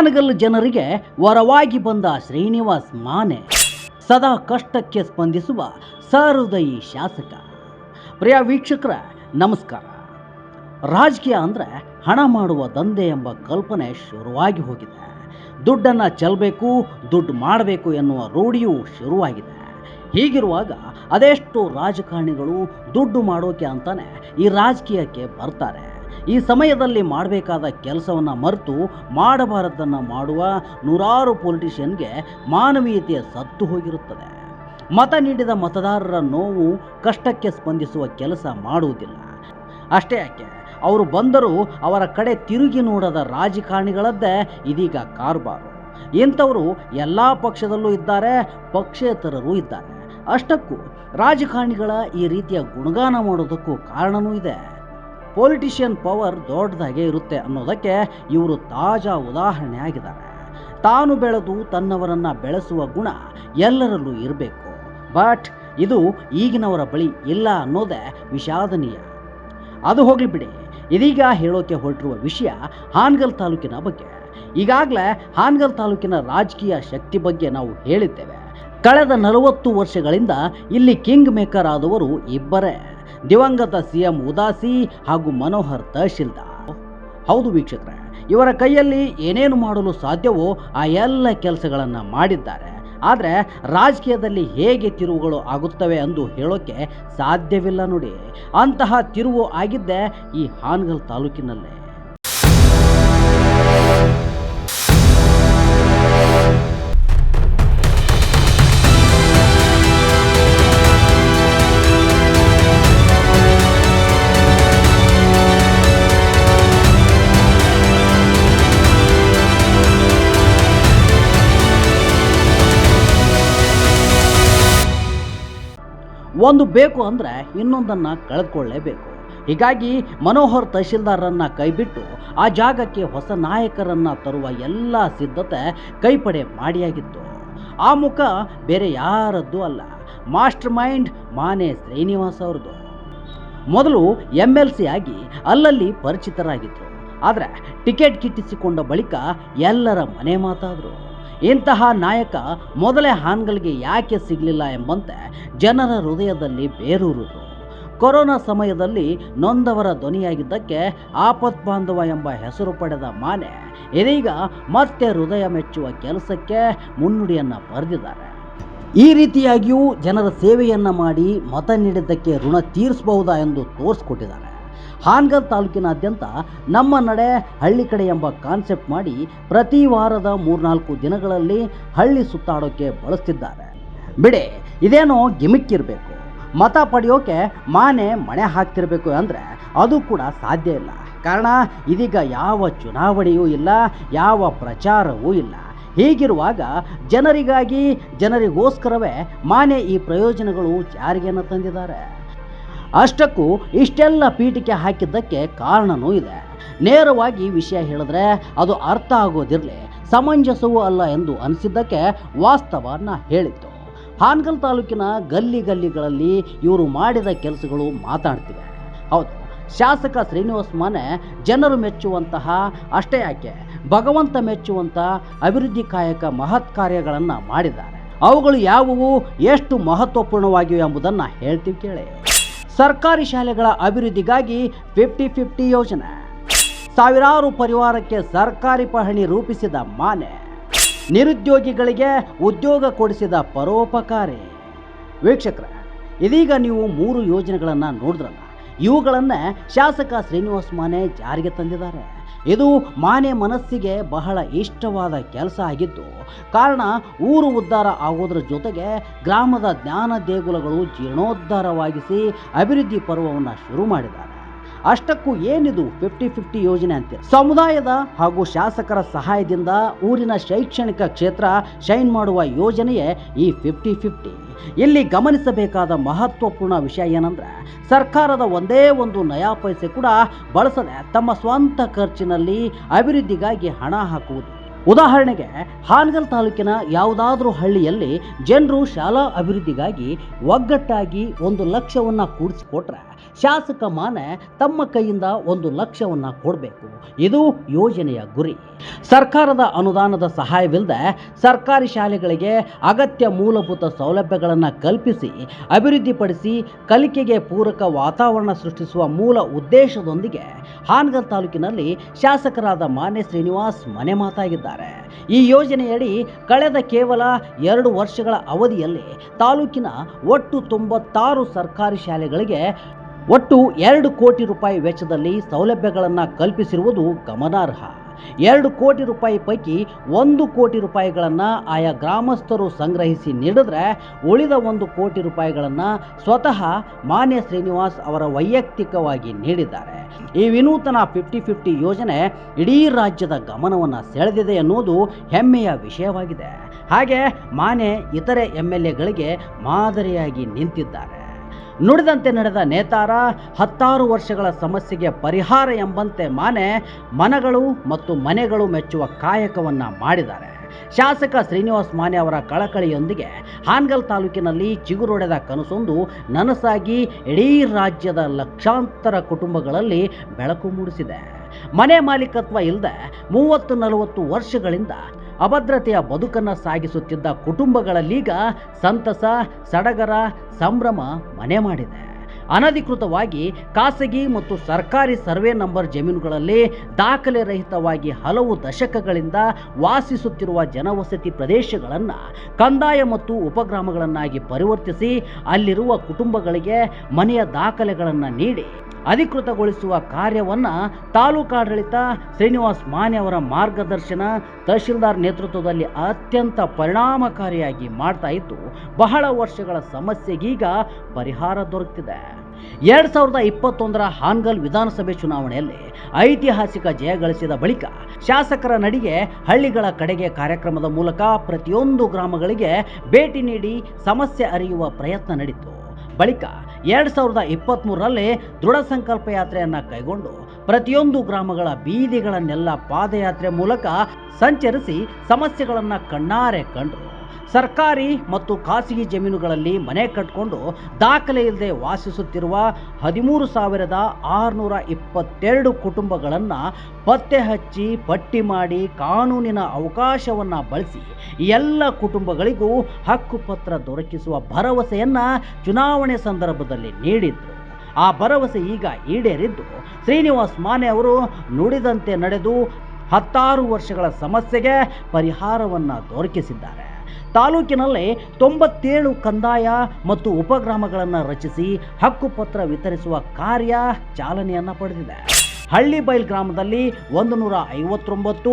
ಹಾನಗಲ್ ಜನರಿಗೆ ವರವಾಗಿ ಬಂದ ಶ್ರೀನಿವಾಸ್ ಮಾನೆ ಸದಾ ಕಷ್ಟಕ್ಕೆ ಸ್ಪಂದಿಸುವ ಸಹೃದಯಿ ಶಾಸಕ. ಪ್ರಿಯ ವೀಕ್ಷಕರ, ನಮಸ್ಕಾರ. ರಾಜಕೀಯ ಅಂದರೆ ಹಣ ಮಾಡುವ ದಂಧೆ ಎಂಬ ಕಲ್ಪನೆ ಶುರುವಾಗಿ ಹೋಗಿದೆ. ದುಡ್ಡನ್ನು ಚೆಲ್ಲಬೇಕು ದುಡ್ಡು ಮಾಡಬೇಕು ಎನ್ನುವ ರೂಢಿಯೂ ಶುರುವಾಗಿದೆ. ಹೀಗಿರುವಾಗ ಅದೆಷ್ಟು ರಾಜಕಾರಣಿಗಳು ದುಡ್ಡು ಮಾಡೋಕೆ ಅಂತಾನೆ ಈ ರಾಜಕೀಯಕ್ಕೆ ಬರ್ತಾರೆ. ಈ ಸಮಯದಲ್ಲಿ ಮಾಡಬೇಕಾದ ಕೆಲಸವನ್ನು ಮರೆತು ಮಾಡಬಾರದನ್ನು ಮಾಡುವ ನೂರಾರು ಪೊಲಿಟಿಷಿಯನ್ಗೆ ಮಾನವೀಯತೆಯ ಸತ್ತು ಹೋಗಿರುತ್ತದೆ. ಮತ ನೀಡಿದ ಮತದಾರರ ನೋವು ಕಷ್ಟಕ್ಕೆ ಸ್ಪಂದಿಸುವ ಕೆಲಸ ಮಾಡುವುದಿಲ್ಲ. ಅಷ್ಟೇ ಯಾಕೆ, ಅವರು ಬಂದರೂ ಅವರ ಕಡೆ ತಿರುಗಿ ನೋಡದ ರಾಜಕಾರಣಿಗಳದ್ದೇ ಇದೀಗ ಕಾರ್ಬಾರು ಇಂಥವರು ಎಲ್ಲ ಪಕ್ಷದಲ್ಲೂ ಇದ್ದಾರೆ, ಪಕ್ಷೇತರರೂ ಇದ್ದಾರೆ. ಅಷ್ಟಕ್ಕೂ ರಾಜಕಾರಣಿಗಳ ಈ ರೀತಿಯ ಗುಣಗಾನ ಮಾಡೋದಕ್ಕೂ ಕಾರಣವೂ ಇದೆ. ಪೊಲಿಟಿಷಿಯನ್ ಪವರ್ ದೊಡ್ಡದಾಗೇ ಇರುತ್ತೆ ಅನ್ನೋದಕ್ಕೆ ಇವರು ತಾಜಾ ಉದಾಹರಣೆ ಆಗಿದ್ದಾರೆ ತಾನು ಬೆಳೆದು ತನ್ನವರನ್ನು ಬೆಳೆಸುವ ಗುಣ ಎಲ್ಲರಲ್ಲೂ ಇರಬೇಕು. ಬಟ್ ಇದು ಈಗಿನವರ ಬಳಿ ಇಲ್ಲ ಅನ್ನೋದೇ ವಿಷಾದನೀಯ. ಅದು ಹೋಗಲಿ ಬಿಡಿ. ಇದೀಗ ಹೇಳೋಕೆ ಹೊರಟಿರುವ ವಿಷಯ ಹಾನಗಲ್ ತಾಲೂಕಿನ ಬಗ್ಗೆ. ಈಗಾಗಲೇ ಹಾನ್ಗಲ್ ತಾಲೂಕಿನ ರಾಜಕೀಯ ಶಕ್ತಿ ಬಗ್ಗೆ ನಾವು ಹೇಳಿದ್ದೇವೆ. ಕಳೆದ ನಲವತ್ತು ವರ್ಷಗಳಿಂದ ಇಲ್ಲಿ ಕಿಂಗ್ ಮೇಕರ್ ಆದವರು ಇಬ್ಬರೇ. ದಿವಂಗತ ಸಿಎಂ ಉದಾಸಿ ಹಾಗೂ ಮನೋಹರ್ ತಹಶೀಲ್ದಾರ್. ಹೌದು ವೀಕ್ಷಕರೇ, ಇವರ ಕೈಯಲ್ಲಿ ಏನೇನು ಮಾಡಲು ಸಾಧ್ಯವೋ ಆ ಎಲ್ಲ ಕೆಲಸಗಳನ್ನು ಮಾಡಿದ್ದಾರೆ. ಆದರೆ ರಾಜಕೀಯದಲ್ಲಿ ಹೇಗೆ ತಿರುವುಗಳು ಆಗುತ್ತವೆ ಎಂದು ಹೇಳೋಕ್ಕೆ ಸಾಧ್ಯವಿಲ್ಲ ನೋಡಿ. ಅಂತಹ ತಿರುವು ಆಗಿದ್ದೆ ಈ ಹಾನಗಲ್ ತಾಲೂಕಿನಲ್ಲೇ. ಒಂದು ಬೇಕು ಅಂದರೆ ಇನ್ನೊಂದನ್ನು ಕಳೆದುಕೊಳ್ಳೇಬೇಕು ಹೀಗಾಗಿ ಮನೋಹರ್ ತಹಶೀಲ್ದಾರರನ್ನು ಕೈಬಿಟ್ಟು ಆ ಜಾಗಕ್ಕೆ ಹೊಸ ನಾಯಕರನ್ನು ತರುವ ಎಲ್ಲ ಸಿದ್ಧತೆ ಕೈಪಡೆ ಮಾಡಿಯಾಗಿತ್ತು. ಆ ಮುಖ ಬೇರೆ ಯಾರದ್ದು ಅಲ್ಲ, ಮಾಸ್ಟರ್ ಮೈಂಡ್ ಮಾನೆ ಶ್ರೀನಿವಾಸ್ ಅವ್ರದ್ದು. ಮೊದಲು ಎಂ ಎಲ್ ಸಿ ಆಗಿ ಅಲ್ಲಲ್ಲಿ ಪರಿಚಿತರಾಗಿದ್ದರು ಆದರೆ ಟಿಕೆಟ್ ಕಿಟ್ಟಿಸಿಕೊಂಡ ಬಳಿಕ ಎಲ್ಲರ ಮನೆ ಮಾತಾದರು. ಇಂತಹ ನಾಯಕ ಮೊದಲೇ ಹಾನ್ಗಳಿಗೆ ಯಾಕೆ ಸಿಗಲಿಲ್ಲ ಎಂಬಂತೆ ಜನರ ಹೃದಯದಲ್ಲಿ ಬೇರೂರುದು ಕೊರೋನಾ ಸಮಯದಲ್ಲಿ ನೊಂದವರ ಧ್ವನಿಯಾಗಿದ್ದಕ್ಕೆ ಆಪತ್ ಬಾಂಧವ ಎಂಬ ಹೆಸರು ಪಡೆದ ಮಾನೆ ಇದೀಗ ಮತ್ತೆ ಹೃದಯ ಮೆಚ್ಚುವ ಕೆಲಸಕ್ಕೆ ಮುನ್ನುಡಿಯನ್ನು ಬರೆದಿದ್ದಾರೆ. ಈ ರೀತಿಯಾಗಿಯೂ ಜನರ ಸೇವೆಯನ್ನು ಮಾಡಿ ಮತ ನೀಡಿದ್ದಕ್ಕೆ ಋಣ ತೀರಿಸಬಹುದಾ ಎಂದು ತೋರಿಸ್ಕೊಟ್ಟಿದ್ದಾರೆ. ಹಾನಗಲ್ ತಾಲೂಕಿನಾದ್ಯಂತ ನಮ್ಮ ನಡೆ ಹಳ್ಳಿ ಕಡೆ ಎಂಬ ಕಾನ್ಸೆಪ್ಟ್ ಮಾಡಿ ಪ್ರತಿ ವಾರದ ಮೂರ್ನಾಲ್ಕು ದಿನಗಳಲ್ಲಿ ಹಳ್ಳಿ ಸುತ್ತಾಡೋಕ್ಕೆ ಬಳಸ್ತಿದ್ದಾರೆ. ಬಿಡಿ, ಇದೇನೋ ಗಿಮಿಕ್ ಇರಬೇಕು. ಮತ ಪಡೆಯೋಕೆ ಮಾನೆ ಮಣೆ ಹಾಕ್ತಿರಬೇಕು ಅಂದರೆ ಅದು ಕೂಡ ಸಾಧ್ಯ ಇಲ್ಲ. ಕಾರಣ, ಇದೀಗ ಯಾವ ಚುನಾವಣೆಯೂ ಇಲ್ಲ, ಯಾವ ಪ್ರಚಾರವೂ ಇಲ್ಲ. ಹೀಗಿರುವಾಗ ಜನರಿಗಾಗಿ ಜನರಿಗೋಸ್ಕರವೇ ಮಾನೆ ಈ ಪ್ರಯೋಜನಗಳು ಜಾರಿಗೆಯನ್ನು ತಂದಿದ್ದಾರೆ. ಅಷ್ಟಕ್ಕೂ ಇಷ್ಟೆಲ್ಲ ಪೀಠಿಕೆ ಹಾಕಿದ್ದಕ್ಕೆ ಕಾರಣನೂ ಇದೆ. ನೇರವಾಗಿ ವಿಷಯ ಹೇಳಿದ್ರೆ ಅದು ಅರ್ಥ ಆಗೋದಿರಲಿ, ಸಮಂಜಸವೂ ಅಲ್ಲ ಎಂದು ಅನಿಸಿದ್ದಕ್ಕೆ ವಾಸ್ತವ ನಾ ಹೇಳಿತ್ತು. ಹಾನಗಲ್ ತಾಲೂಕಿನ ಗಲ್ಲಿ ಗಲ್ಲಿಗಳಲ್ಲಿ ಇವರು ಮಾಡಿದ ಕೆಲಸಗಳು ಮಾತಾಡ್ತಿವೆ. ಹೌದು, ಶಾಸಕ ಶ್ರೀನಿವಾಸ್ ಮಾನೆ ಜನರು ಮೆಚ್ಚುವಂತಹ, ಅಷ್ಟೇ ಯಾಕೆ, ಭಗವಂತ ಮೆಚ್ಚುವಂಥ ಅಭಿವೃದ್ಧಿ ಕಾಯಕ ಮಹತ್ ಕಾರ್ಯಗಳನ್ನು ಮಾಡಿದ್ದಾರೆ. ಅವುಗಳು ಯಾವುವು, ಎಷ್ಟು ಮಹತ್ವಪೂರ್ಣವಾಗಿವೆ ಎಂಬುದನ್ನು ಹೇಳ್ತೀವಿ ಕೇಳಿ. ಸರ್ಕಾರಿ ಶಾಲೆಗಳ ಅಭಿವೃದ್ಧಿಗಾಗಿ ಫಿಫ್ಟಿ ಫಿಫ್ಟಿ ಯೋಜನೆ. ಸಾವಿರಾರು ಪರಿವಾರಕ್ಕೆ ಸರ್ಕಾರಿ ಪಹಣಿ ರೂಪಿಸಿದ ಮಾನೆ. ನಿರುದ್ಯೋಗಿಗಳಿಗೆ ಉದ್ಯೋಗ ಕೊಡಿಸಿದ ಪರೋಪಕಾರಿ. ವೀಕ್ಷಕರ, ಇದೀಗ ನೀವು ಮೂರು ಯೋಜನೆಗಳನ್ನು ನೋಡಿದ್ರಲ್ಲ, ಇವುಗಳನ್ನು ಶಾಸಕ ಶ್ರೀನಿವಾಸ್ ಮಾನೆ ಜಾರಿಗೆ ತಂದಿದ್ದಾರೆ. ಇದು ಮಾನೆ ಮನಸ್ಸಿಗೆ ಬಹಳ ಇಷ್ಟವಾದ ಕೆಲಸ ಆಗಿದ್ದು, ಕಾರಣ ಊರು ಉದ್ಧಾರ ಆಗೋದ್ರ ಜೊತೆಗೆ ಗ್ರಾಮದ ಜ್ಞಾನ ದೇಗುಲಗಳು ಜೀರ್ಣೋದ್ಧಾರವಾಗಿಸಿ ಅಭಿವೃದ್ಧಿ ಪರ್ವವನ್ನು ಶುರು ಮಾಡಿದ್ದಾರೆ. ಅಷ್ಟಕ್ಕೂ ಏನಿದು ಫಿಫ್ಟಿ ಫಿಫ್ಟಿ ಯೋಜನೆ ಅಂತ? ಸಮುದಾಯದ ಹಾಗೂ ಶಾಸಕರ ಸಹಾಯದಿಂದ ಊರಿನ ಶೈಕ್ಷಣಿಕ ಕ್ಷೇತ್ರ ಶೈನ್ ಮಾಡುವ ಯೋಜನೆಯೇ ಈ ಫಿಫ್ಟಿ ಫಿಫ್ಟಿ ಇಲ್ಲಿ ಗಮನಿಸಬೇಕಾದ ಮಹತ್ವಪೂರ್ಣ ವಿಷಯ ಏನಂದ್ರೆ, ಸರ್ಕಾರದ ಒಂದೇ ಒಂದು ನಯಾ ಪೈಸೆ ಕೂಡ ಬಳಸದೆ ತಮ್ಮ ಸ್ವಂತ ಖರ್ಚಿನಲ್ಲಿ ಅಭಿವೃದ್ಧಿಗಾಗಿ ಹಣ ಹಾಕುವುದು. ಉದಾಹರಣೆಗೆ, ಹಾನಗಲ್ ತಾಲೂಕಿನ ಯಾವುದಾದ್ರೂ ಹಳ್ಳಿಯಲ್ಲಿ ಜನರು ಶಾಲಾ ಅಭಿವೃದ್ಧಿಗಾಗಿ ಒಗ್ಗಟ್ಟಾಗಿ ಒಂದು ಲಕ್ಷವನ್ನು ಕೂಡಿಸಿಕೊಟ್ರೆ ಶಾಸಕ ಮಾನೆ ತಮ್ಮ ಕೈಯಿಂದ ಒಂದು ಲಕ್ಷವನ್ನು ಕೊಡಬೇಕು. ಇದು ಯೋಜನೆಯ ಗುರಿ. ಸರ್ಕಾರದ ಅನುದಾನದ ಸಹಾಯವಿಲ್ಲದೆ ಸರ್ಕಾರಿ ಶಾಲೆಗಳಿಗೆ ಅಗತ್ಯ ಮೂಲಭೂತ ಸೌಲಭ್ಯಗಳನ್ನು ಕಲ್ಪಿಸಿ, ಅಭಿವೃದ್ಧಿಪಡಿಸಿ, ಕಲಿಕೆಗೆ ಪೂರಕ ವಾತಾವರಣ ಸೃಷ್ಟಿಸುವ ಮೂಲ ಉದ್ದೇಶದೊಂದಿಗೆ ಹಾನಗಲ್ ತಾಲೂಕಿನಲ್ಲಿ ಶಾಸಕರಾದ ಮಾನೆ ಶ್ರೀನಿವಾಸ್ ಮನೆ ಮಾತಾಗಿದ್ದಾರೆ ಈ ಯೋಜನೆಯಡಿ ಕಳೆದ ಕೇವಲ ಎರಡು ವರ್ಷಗಳ ಅವಧಿಯಲ್ಲಿ ತಾಲೂಕಿನ ಒಟ್ಟು ತೊಂಬತ್ತಾರು ಸರ್ಕಾರಿ ಶಾಲೆಗಳಿಗೆ ಒಟ್ಟು ಎರಡು ಕೋಟಿ ರೂಪಾಯಿ ವೆಚ್ಚದಲ್ಲಿ ಸೌಲಭ್ಯಗಳನ್ನು ಕಲ್ಪಿಸಿರುವುದು ಗಮನಾರ್ಹ. ಎರಡು ಕೋಟಿ ರೂಪಾಯಿ ಪೈಕಿ ಒಂದು ಕೋಟಿ ರೂಪಾಯಿಗಳನ್ನು ಆಯಾ ಗ್ರಾಮಸ್ಥರು ಸಂಗ್ರಹಿಸಿ ನೀಡಿದ್ರೆ ಉಳಿದ ಒಂದು ಕೋಟಿ ರೂಪಾಯಿಗಳನ್ನು ಸ್ವತಃ ಮಾನ್ಯ ಶ್ರೀನಿವಾಸ್ ಅವರ ವೈಯಕ್ತಿಕವಾಗಿ ನೀಡಿದ್ದಾರೆ. ಈ ವಿನೂತನ ಫಿಫ್ಟಿ ಫಿಫ್ಟಿ ಯೋಜನೆ ಇಡೀ ರಾಜ್ಯದ ಗಮನವನ್ನು ಸೆಳೆದಿದೆ ಎನ್ನುವುದು ಹೆಮ್ಮೆಯ ವಿಷಯವಾಗಿದೆ. ಹಾಗೆ ಮಾನೆ ಇತರೆ ಎಂ ಎಲ್ ಎಗಳಿಗೆ ಮಾದರಿಯಾಗಿ ನಿಂತಿದ್ದಾರೆ. ನುಡಿದಂತೆ ನಡೆದ ನೇತಾರ ಹತ್ತಾರು ವರ್ಷಗಳ ಸಮಸ್ಯೆಗೆ ಪರಿಹಾರ ಎಂಬಂತೆ ಮಾನೆ ಮನಗಳು ಮತ್ತು ಮನೆಗಳು ಮೆಚ್ಚುವ ಕಾಯಕವನ್ನು ಮಾಡಿದ್ದಾರೆ. ಶಾಸಕ ಶ್ರೀನಿವಾಸ್ ಮಾನೆ ಅವರ ಕಳಕಳಿಯೊಂದಿಗೆ ಹಾನಗಲ್ ತಾಲೂಕಿನಲ್ಲಿ ಚಿಗುರೊಡೆದ ಕನಸೊಂದು ನನಸಾಗಿ ಇಡೀ ರಾಜ್ಯದ ಲಕ್ಷಾಂತರ ಕುಟುಂಬಗಳಲ್ಲಿ ಬೆಳಕು ಮೂಡಿಸಿದೆ. ಮನೆ ಮಾಲೀಕತ್ವ ಇಲ್ಲದೆ ಮೂವತ್ತು ನಲವತ್ತು ವರ್ಷಗಳಿಂದ ಅಭದ್ರತೆಯ ಬದುಕನ್ನು ಸಾಗಿಸುತ್ತಿದ್ದ ಕುಟುಂಬಗಳಲ್ಲೀಗ ಸಂತಸ, ಸಡಗರ, ಸಂಭ್ರಮ ಮನೆ ಮಾಡಿದೆ. ಅನಧಿಕೃತವಾಗಿ ಖಾಸಗಿ ಮತ್ತು ಸರ್ಕಾರಿ ಸರ್ವೆ ನಂಬರ್ ಜಮೀನುಗಳಲ್ಲಿ ದಾಖಲೆ ರಹಿತವಾಗಿ ಹಲವು ದಶಕಗಳಿಂದ ವಾಸಿಸುತ್ತಿರುವ ಜನವಸತಿ ಪ್ರದೇಶಗಳನ್ನು ಕಂದಾಯ ಮತ್ತು ಉಪಗ್ರಾಮಗಳನ್ನಾಗಿ ಪರಿವರ್ತಿಸಿ ಅಲ್ಲಿರುವ ಕುಟುಂಬಗಳಿಗೆ ಮನೆಯ ದಾಖಲೆಗಳನ್ನು ನೀಡಿ ಅಧಿಕೃತಗೊಳಿಸುವ ಕಾರ್ಯವನ್ನು ತಾಲೂಕಾಡಳಿತ ಶ್ರೀನಿವಾಸ್ ಮಾನ್ಯವರ ಮಾರ್ಗದರ್ಶನ, ತಹಶೀಲ್ದಾರ್ ನೇತೃತ್ವದಲ್ಲಿ ಅತ್ಯಂತ ಪರಿಣಾಮಕಾರಿಯಾಗಿ ಮಾಡ್ತಾ ಇದ್ದು, ಬಹಳ ವರ್ಷಗಳ ಸಮಸ್ಯೆಗೀಗ ಪರಿಹಾರ ದೊರಕ್ತಿದೆ. ಎರಡು ಸಾವಿರದ ಇಪ್ಪತ್ತೊಂದರ ಹಾನ್ಗಲ್ ವಿಧಾನಸಭೆ ಚುನಾವಣೆಯಲ್ಲಿ ಐತಿಹಾಸಿಕ ಜಯ ಗಳಿಸಿದ ಬಳಿಕ ಶಾಸಕರ ನಡಿಗೆ ಹಳ್ಳಿಗಳ ಕಡೆಗೆ ಕಾರ್ಯಕ್ರಮದ ಮೂಲಕ ಪ್ರತಿಯೊಂದು ಗ್ರಾಮಗಳಿಗೆ ಭೇಟಿ ನೀಡಿ ಸಮಸ್ಯೆ ಅರಿಯುವ ಪ್ರಯತ್ನ ನಡೆಯಿತು ಬಳಿಕ ಎರಡು ಸಾವಿರದ ಇಪ್ಪತ್ತ್ಮೂರರಲ್ಲಿ ದೃಢ ಸಂಕಲ್ಪ ಯಾತ್ರೆಯನ್ನು ಕೈಗೊಂಡು ಪ್ರತಿಯೊಂದು ಗ್ರಾಮಗಳ ಬೀದಿಗಳನ್ನೆಲ್ಲ ಪಾದಯಾತ್ರೆ ಮೂಲಕ ಸಂಚರಿಸಿ ಸಮಸ್ಯೆಗಳನ್ನು ಕಣ್ಣಾರೆ ಕಂಡರು. ಸರ್ಕಾರಿ ಮತ್ತು ಖಾಸಗಿ ಜಮೀನುಗಳಲ್ಲಿ ಮನೆ ಕಟ್ಟಿಕೊಂಡು ದಾಖಲೆ ಇಲ್ಲದೆ ವಾಸಿಸುತ್ತಿರುವ ಹದಿಮೂರು ಸಾವಿರದ ಆರುನೂರ ಇಪ್ಪತ್ತೆರಡು ಕುಟುಂಬಗಳನ್ನು ಪತ್ತೆ ಹಚ್ಚಿ ಪಟ್ಟಿ ಮಾಡಿ ಕಾನೂನಿನ ಅವಕಾಶವನ್ನು ಬಳಸಿ ಎಲ್ಲ ಕುಟುಂಬಗಳಿಗೂ ಹಕ್ಕುಪತ್ರ ದೊರಕಿಸುವ ಭರವಸೆಯನ್ನು ಚುನಾವಣೆ ಸಂದರ್ಭದಲ್ಲಿ ನೀಡಿದ್ರು. ಆ ಭರವಸೆ ಈಗ ಈಡೇರಿದ್ದು ಶ್ರೀನಿವಾಸ್ ಮಾನೆ ಅವರು ನುಡಿದಂತೆ ನಡೆದು ಹತ್ತಾರು ವರ್ಷಗಳ ಸಮಸ್ಯೆಗೆ ಪರಿಹಾರವನ್ನು ದೊರಕಿಸಿದ್ದಾರೆ. ತಾಲೂಕಿನಲ್ಲಿ ತೊಂಬತ್ತೇಳು ಕಂದಾಯ ಮತ್ತು ಉಪಗ್ರಾಮಗಳನ್ನು ರಚಿಸಿ ಹಕ್ಕುಪತ್ರ ವಿತರಿಸುವ ಕಾರ್ಯ ಚಾಲನೆಯನ್ನು ಪಡೆದಿದೆ. ಹಳ್ಳಿಬೈಲ್ ಗ್ರಾಮದಲ್ಲಿ ಒಂದು ನೂರ ಐವತ್ತೊಂಬತ್ತು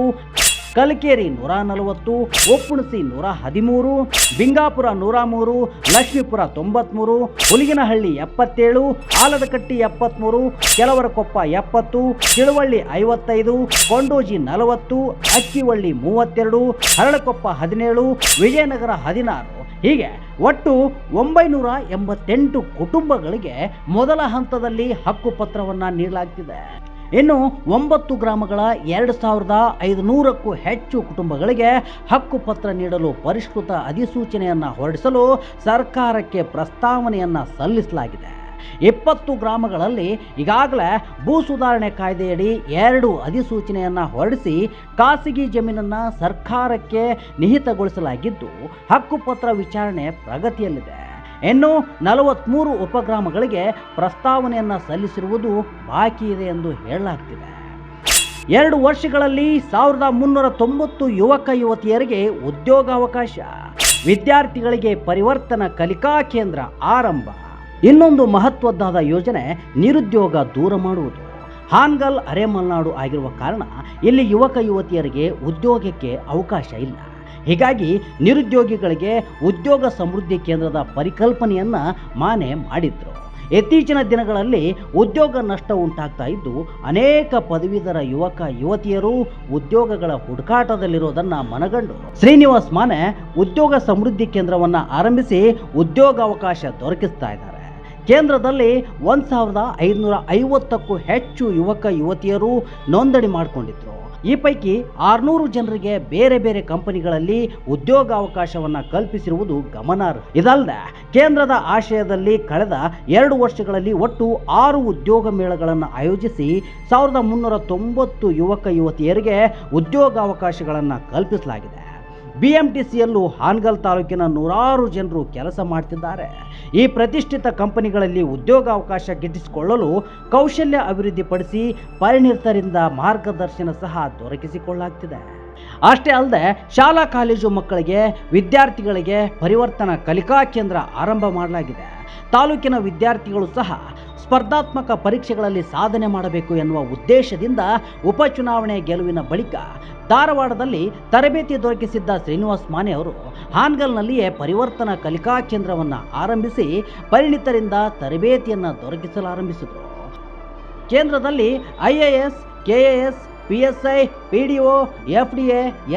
ಕಲಕೇರಿ ನೂರ ನಲವತ್ತು ಒಪ್ಪುಣಸಿ ನೂರ ಹದಿಮೂರು, ಬಿಂಗಾಪುರ ನೂರ ಮೂರು, ಲಕ್ಷ್ಮೀಪುರ ತೊಂಬತ್ಮೂರು, ಹುಲಿಗಿನಹಳ್ಳಿ ಎಪ್ಪತ್ತೇಳು, ಆಲದಕಟ್ಟಿ ಎಪ್ಪತ್ತ್ಮೂರು ಕೆಲವರಕೊಪ್ಪ ಎಪ್ಪತ್ತು, ತಿಳುವಳ್ಳಿ ಐವತ್ತೈದು ಕೊಂಡೋಜಿ ನಲವತ್ತು, ಅಕ್ಕಿವಳ್ಳಿ ಮೂವತ್ತೆರಡು, ಹರಳಕೊಪ್ಪ ಹದಿನೇಳು, ವಿಜಯನಗರ ಹದಿನಾರು. ಹೀಗೆ ಒಟ್ಟು ಒಂಬೈನೂರ ಎಂಬತ್ತೆಂಟು ಕುಟುಂಬಗಳಿಗೆ ಮೊದಲ ಹಂತದಲ್ಲಿ ಹಕ್ಕುಪತ್ರವನ್ನು ನೀಡಲಾಗ್ತಿದೆ. ಇನ್ನು ಒಂಬತ್ತು ಗ್ರಾಮಗಳ ಎರಡು ಸಾವಿರದ ಐದುನೂರಕ್ಕೂ ಹೆಚ್ಚು ಕುಟುಂಬಗಳಿಗೆ ಹಕ್ಕುಪತ್ರ ನೀಡಲು ಪರಿಷ್ಕೃತ ಅಧಿಸೂಚನೆಯನ್ನು ಹೊರಡಿಸಲು ಸರ್ಕಾರಕ್ಕೆ ಪ್ರಸ್ತಾವನೆಯನ್ನು ಸಲ್ಲಿಸಲಾಗಿದೆ. ಇಪ್ಪತ್ತು ಗ್ರಾಮಗಳಲ್ಲಿ ಈಗಾಗಲೇ ಭೂ ಸುಧಾರಣೆ ಕಾಯ್ದೆಯಡಿ ಎರಡು ಅಧಿಸೂಚನೆಯನ್ನು ಹೊರಡಿಸಿ ಖಾಸಗಿ ಜಮೀನನ್ನು ಸರ್ಕಾರಕ್ಕೆ ನಿಹಿತಗೊಳಿಸಲಾಗಿದ್ದು ಹಕ್ಕುಪತ್ರ ವಿಚಾರಣೆ ಪ್ರಗತಿಯಲ್ಲಿದೆ. ಇನ್ನು ನಲವತ್ತ್ಮೂರು ಉಪಗ್ರಾಮಗಳಿಗೆ ಪ್ರಸ್ತಾವನೆಯನ್ನು ಸಲ್ಲಿಸಿರುವುದು ಬಾಕಿ ಇದೆ ಎಂದು ಹೇಳಲಾಗ್ತಿದೆ. ಎರಡು ವರ್ಷಗಳಲ್ಲಿ ಸಾವಿರದ ಮುನ್ನೂರ ತೊಂಬತ್ತು ಯುವಕ ಯುವತಿಯರಿಗೆ ಉದ್ಯೋಗಾವಕಾಶ. ವಿದ್ಯಾರ್ಥಿಗಳಿಗೆ ಪರಿವರ್ತನಾ ಕಲಿಕಾ ಕೇಂದ್ರ ಆರಂಭ. ಇನ್ನೊಂದು ಮಹತ್ವದ್ದಾದ ಯೋಜನೆ ನಿರುದ್ಯೋಗ ದೂರ ಮಾಡುವುದು. ಹಾನ್ಗಲ್ ಅರೆಮಲ್ನಾಡು ಆಗಿರುವ ಕಾರಣ ಇಲ್ಲಿ ಯುವಕ ಯುವತಿಯರಿಗೆ ಉದ್ಯೋಗಕ್ಕೆ ಅವಕಾಶ ಇಲ್ಲ. ಹೀಗಾಗಿ ನಿರುದ್ಯೋಗಿಗಳಿಗೆ ಉದ್ಯೋಗ ಸಮೃದ್ಧಿ ಕೇಂದ್ರದ ಪರಿಕಲ್ಪನೆಯನ್ನು ಮಾನೆ ಮಾಡಿದ್ರು. ಇತ್ತೀಚಿನ ದಿನಗಳಲ್ಲಿ ಉದ್ಯೋಗ ನಷ್ಟ ಉಂಟಾಗ್ತಾ ಇದ್ದು ಅನೇಕ ಪದವೀಧರ ಯುವಕ, ಯುವತಿಯರು ಉದ್ಯೋಗಗಳ ಹುಡುಕಾಟದಲ್ಲಿರೋದನ್ನು ಮನಗಂಡು. ಶ್ರೀನಿವಾಸ್ ಮಾನೆ ಉದ್ಯೋಗ ಸಮೃದ್ಧಿ ಕೇಂದ್ರವನ್ನು ಆರಂಭಿಸಿ ಉದ್ಯೋಗಾವಕಾಶ ದೊರಕಿಸ್ತಾ ಇದ್ದಾರೆ. ಕೇಂದ್ರದಲ್ಲಿ ಒಂದು ಸಾವಿರದ ಐದುನೂರ ಐವತ್ತಕ್ಕೂ ಹೆಚ್ಚು ಯುವಕ, ಯುವತಿಯರು ನೋಂದಣಿ ಮಾಡಿಕೊಂಡಿದ್ರು. ಈ ಪೈಕಿ ಆರ್ನೂರು ಜನರಿಗೆ ಬೇರೆ ಬೇರೆ ಕಂಪನಿಗಳಲ್ಲಿ ಉದ್ಯೋಗಾವಕಾಶವನ್ನು ಕಲ್ಪಿಸಿರುವುದು ಗಮನಾರ್ಹ. ಇದಲ್ಲದೆ ಕೇಂದ್ರದ ಆಶಯದಲ್ಲಿ ಕಳೆದ ಎರಡು ವರ್ಷಗಳಲ್ಲಿ ಒಟ್ಟು ಆರು ಉದ್ಯೋಗ ಮೇಳಗಳನ್ನು ಆಯೋಜಿಸಿ ಸಾವಿರದ ಮುನ್ನೂರ ತೊಂಬತ್ತು ಯುವಕ ಯುವತಿಯರಿಗೆ ಉದ್ಯೋಗಾವಕಾಶಗಳನ್ನು ಕಲ್ಪಿಸಲಾಗಿದೆ. ಬಿಎಂಟಿಸಿಯಲ್ಲೂ ಹಾನಗಲ್ ತಾಲೂಕಿನ ನೂರಾರು ಜನರು ಕೆಲಸ ಮಾಡ್ತಿದ್ದಾರೆ. ಈ ಪ್ರತಿಷ್ಠಿತ ಕಂಪನಿಗಳಲ್ಲಿ ಉದ್ಯೋಗಾವಕಾಶ ಗಿಟ್ಟಿಸಿಕೊಳ್ಳಲು ಕೌಶಲ್ಯ ಅಭಿವೃದ್ಧಿಪಡಿಸಿ ಪರಿಣಿತರಿಂದ ಮಾರ್ಗದರ್ಶನ ಸಹ ದೊರಕಿಸಿಕೊಳ್ಳಲಾಗ್ತಿದೆ. ಅಷ್ಟೇ ಅಲ್ಲದೆ, ಶಾಲಾ ಕಾಲೇಜು ಮಕ್ಕಳಿಗೆ, ವಿದ್ಯಾರ್ಥಿಗಳಿಗೆ ಪರಿವರ್ತನಾ ಕಲಿಕಾ ಕೇಂದ್ರ ಆರಂಭ ಮಾಡಲಾಗಿದೆ. ತಾಲೂಕಿನ ವಿದ್ಯಾರ್ಥಿಗಳು ಸಹ ಸ್ಪರ್ಧಾತ್ಮಕ ಪರೀಕ್ಷೆಗಳಲ್ಲಿ ಸಾಧನೆ ಮಾಡಬೇಕು ಎನ್ನುವ ಉದ್ದೇಶದಿಂದ ಉಪಚುನಾವಣೆ ಗೆಲುವಿನ ಬಳಿಕ ಧಾರವಾಡದಲ್ಲಿ ತರಬೇತಿ ದೊರಕಿಸಿದ್ದ ಶ್ರೀನಿವಾಸ್ ಮಾನೆ ಅವರು ಹಾನ್ಗಲ್ನಲ್ಲಿಯೇ ಪರಿವರ್ತನಾ ಕಲಿಕಾ ಕೇಂದ್ರವನ್ನು ಆರಂಭಿಸಿ ಪರಿಣಿತರಿಂದ ತರಬೇತಿಯನ್ನು ದೊರಕಿಸಲಾರಂಭಿಸಿದರು. ಕೇಂದ್ರದಲ್ಲಿ I A S, K A S, P S I, P D O, F D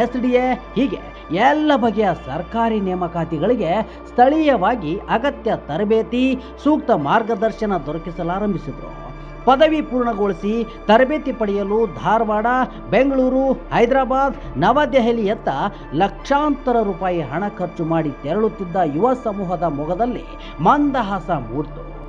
S D A ಹೀಗೆ ಎಲ್ಲ ಬಗೆಯ ಸರ್ಕಾರಿ ನೇಮಕಾತಿಗಳಿಗೆ ಸ್ಥಳೀಯವಾಗಿ ಅಗತ್ಯ ತರಬೇತಿ, ಸೂಕ್ತ ಮಾರ್ಗದರ್ಶನ ದೊರಕಿಸಲಾರಂಭಿಸಿದರು. ಪದವಿ ಪೂರ್ಣಗೊಳಿಸಿ ತರಬೇತಿ ಪಡೆಯಲು ಧಾರವಾಡ, ಬೆಂಗಳೂರು, ಹೈದರಾಬಾದ್, ನವದೆಹಲಿಯತ್ತ ಲಕ್ಷಾಂತರ ರೂಪಾಯಿ ಹಣ ಖರ್ಚು ಮಾಡಿ ತೆರಳುತ್ತಿದ್ದ ಯುವ ಸಮೂಹದ ಮೊಗದಲ್ಲಿ ಮಂದಹಾಸ ಮೂಡ್ತು.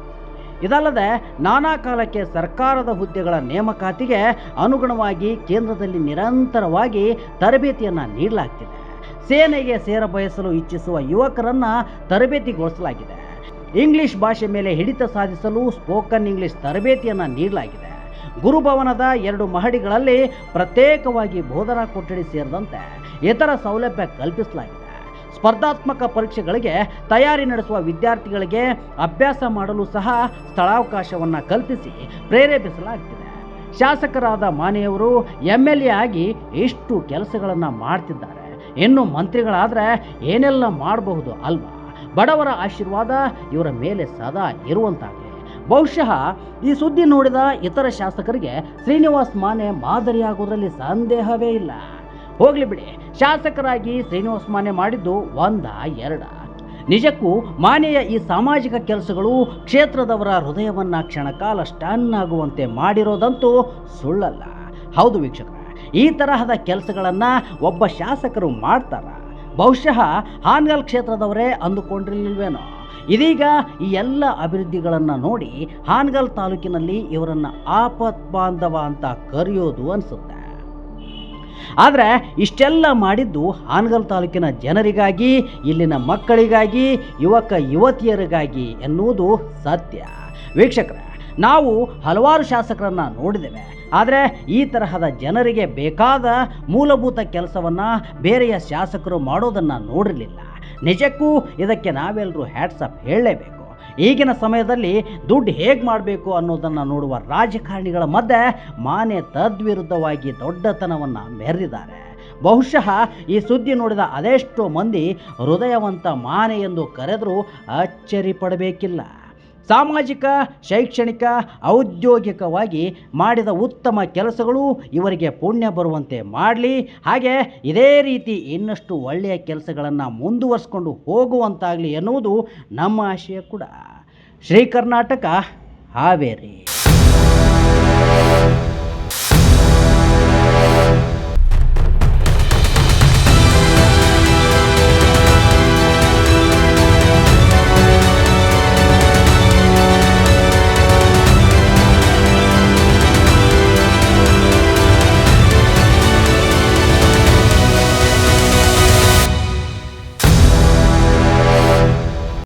ಇದಲ್ಲದೆ ನಾನಾ ಕಾಲಕ್ಕೆ ಸರ್ಕಾರದ ಹುದ್ದೆಗಳ ನೇಮಕಾತಿಗೆ ಅನುಗುಣವಾಗಿ ಕೇಂದ್ರದಲ್ಲಿ ನಿರಂತರವಾಗಿ ತರಬೇತಿಯನ್ನು ನೀಡಲಾಗ್ತಿದೆ. ಸೇನೆಗೆ ಸೇರ ಬಯಸಲು ಇಚ್ಛಿಸುವ ಯುವಕರನ್ನು ತರಬೇತಿಗೊಳಿಸಲಾಗಿದೆ. ಇಂಗ್ಲಿಷ್ ಭಾಷೆ ಮೇಲೆ ಹಿಡಿತ ಸಾಧಿಸಲು ಸ್ಪೋಕನ್ ಇಂಗ್ಲಿಷ್ ತರಬೇತಿಯನ್ನು ನೀಡಲಾಗಿದೆ. ಗುರುಭವನದ ಎರಡು ಮಹಡಿಗಳಲ್ಲಿ ಪ್ರತ್ಯೇಕವಾಗಿ ಬೋಧನಾ ಕೊಠಡಿ ಸೇರಿದಂತೆ ಇತರ ಸೌಲಭ್ಯ ಕಲ್ಪಿಸಲಾಗಿದೆ. ಸ್ಪರ್ಧಾತ್ಮಕ ಪರೀಕ್ಷೆಗಳಿಗೆ ತಯಾರಿ ನಡೆಸುವ ವಿದ್ಯಾರ್ಥಿಗಳಿಗೆ ಅಭ್ಯಾಸ ಮಾಡಲು ಸಹ ಸ್ಥಳಾವಕಾಶವನ್ನು ಕಲ್ಪಿಸಿ ಪ್ರೇರೇಪಿಸಲಾಗ್ತಿದೆ. ಶಾಸಕರಾದ ಮಾನೆಯವರು ಎಂ ಎಲ್ ಎ ಆಗಿ ಇಷ್ಟು ಕೆಲಸಗಳನ್ನು ಮಾಡ್ತಿದ್ದಾರೆ. ಇನ್ನು ಮಂತ್ರಿಗಳಾದರೆ ಏನೆಲ್ಲ ಮಾಡಬಹುದು ಅಲ್ವಾ? ಬಡವರ ಆಶೀರ್ವಾದ ಇವರ ಮೇಲೆ ಸದಾ ಇರುವಂತಾಗಿದೆ ಬಹುಶಃ ಈ ಸುದ್ದಿ ನೋಡಿದ ಇತರ ಶಾಸಕರಿಗೆ ಶ್ರೀನಿವಾಸ್ ಮಾನೆ ಮಾದರಿಯಾಗೋದ್ರಲ್ಲಿ ಸಂದೇಹವೇ ಇಲ್ಲ. ಹೋಗ್ಲಿ ಬಿಡಿ, ಶಾಸಕರಾಗಿ ಶ್ರೀನಿವಾಸ್ ಮಾನೆ ಮಾಡಿದ್ದು ಒಂದ, ಎರಡ. ನಿಜಕ್ಕೂ ಮಾನೆಯ ಈ ಸಾಮಾಜಿಕ ಕೆಲಸಗಳು ಕ್ಷೇತ್ರದವರ ಹೃದಯವನ್ನ ಕ್ಷಣಕಾಲ ಸ್ಟನ್ ಆಗುವಂತೆ ಮಾಡಿರೋದಂತೂ ಸುಳ್ಳಲ್ಲ. ಹೌದು ವೀಕ್ಷಕರ ಈ ತರಹದ ಕೆಲಸಗಳನ್ನು ಒಬ್ಬ ಶಾಸಕರು ಮಾಡ್ತಾರ. ಬಹುಶಃ ಹಾನಗಲ್ ಕ್ಷೇತ್ರದವರೇ ಅಂದುಕೊಂಡಿರ್ಲಿಲ್ವೇನೋ? ಇದೀಗ ಈ ಎಲ್ಲ ಅಭಿವೃದ್ಧಿಗಳನ್ನು ನೋಡಿ ಹಾನಗಲ್ ತಾಲೂಕಿನಲ್ಲಿ ಇವರನ್ನು ಆಪತ್ ಬಾಂಧವ ಅಂತ ಕರೆಯೋದು ಅನಿಸುತ್ತೆ. ಆದರೆ ಇಷ್ಟೆಲ್ಲ ಮಾಡಿದ್ದು ಹಾನಗಲ್ ತಾಲೂಕಿನ ಜನರಿಗಾಗಿ, ಇಲ್ಲಿನ ಮಕ್ಕಳಿಗಾಗಿ, ಯುವಕ ಯುವತಿಯರಿಗಾಗಿ ಎನ್ನುವುದು ಸತ್ಯ. ವೀಕ್ಷಕರೇ ನಾವು ಹಲವಾರು ಶಾಸಕರನ್ನು ನೋಡಿದ್ದೇವೆ. ಆದರೆ ಈ ತರಹದ ಜನರಿಗೆ ಬೇಕಾದ ಮೂಲಭೂತ ಕೆಲಸವನ್ನು ಬೇರೆಯ ಶಾಸಕರು ಮಾಡೋದನ್ನು ನೋಡಿರಲಿಲ್ಲ. ನಿಜಕ್ಕೂ ಇದಕ್ಕೆ ನಾವೆಲ್ಲರೂ ಹ್ಯಾಟ್ಸಪ್ ಹೇಳಲೇಬೇಕು. ಈಗಿನ ಸಮಯದಲ್ಲಿ ದುಡ್ಡು ಹೇಗೆ ಮಾಡಬೇಕು ಅನ್ನೋದನ್ನು ನೋಡುವ ರಾಜಕಾರಣಿಗಳ ಮಧ್ಯೆ ಮಾನೆ ತದ್ವಿರುದ್ಧವಾಗಿ ದೊಡ್ಡತನವನ್ನು ಮೆರೆದಿದ್ದಾರೆ. ಬಹುಶಃ ಈ ಸುದ್ದಿ ನೋಡಿದ ಅದೆಷ್ಟೋ ಮಂದಿ ಹೃದಯವಂತ ಮಾನೆ ಎಂದು ಕರೆದರೂ ಅಚ್ಚರಿ ಪಡಬೇಕಿಲ್ಲ ಸಾಮಾಜಿಕ, ಶೈಕ್ಷಣಿಕ, ಔದ್ಯೋಗಿಕವಾಗಿ ಮಾಡಿದ ಉತ್ತಮ ಕೆಲಸಗಳು ಇವರಿಗೆ ಪುಣ್ಯ ಬರುವಂತೆ ಮಾಡಲಿ. ಹಾಗೆ ಇದೇ ರೀತಿ ಇನ್ನಷ್ಟು ಒಳ್ಳೆಯ ಕೆಲಸಗಳನ್ನು ಮುಂದುವರಿಸ್ಕೊಂಡು ಹೋಗುವಂತಾಗಲಿ ಎನ್ನುವುದು ನಮ್ಮ ಆಶಯ ಕೂಡ. ಶ್ರೀ ಕರ್ನಾಟಕ ಹಾವೇರಿ.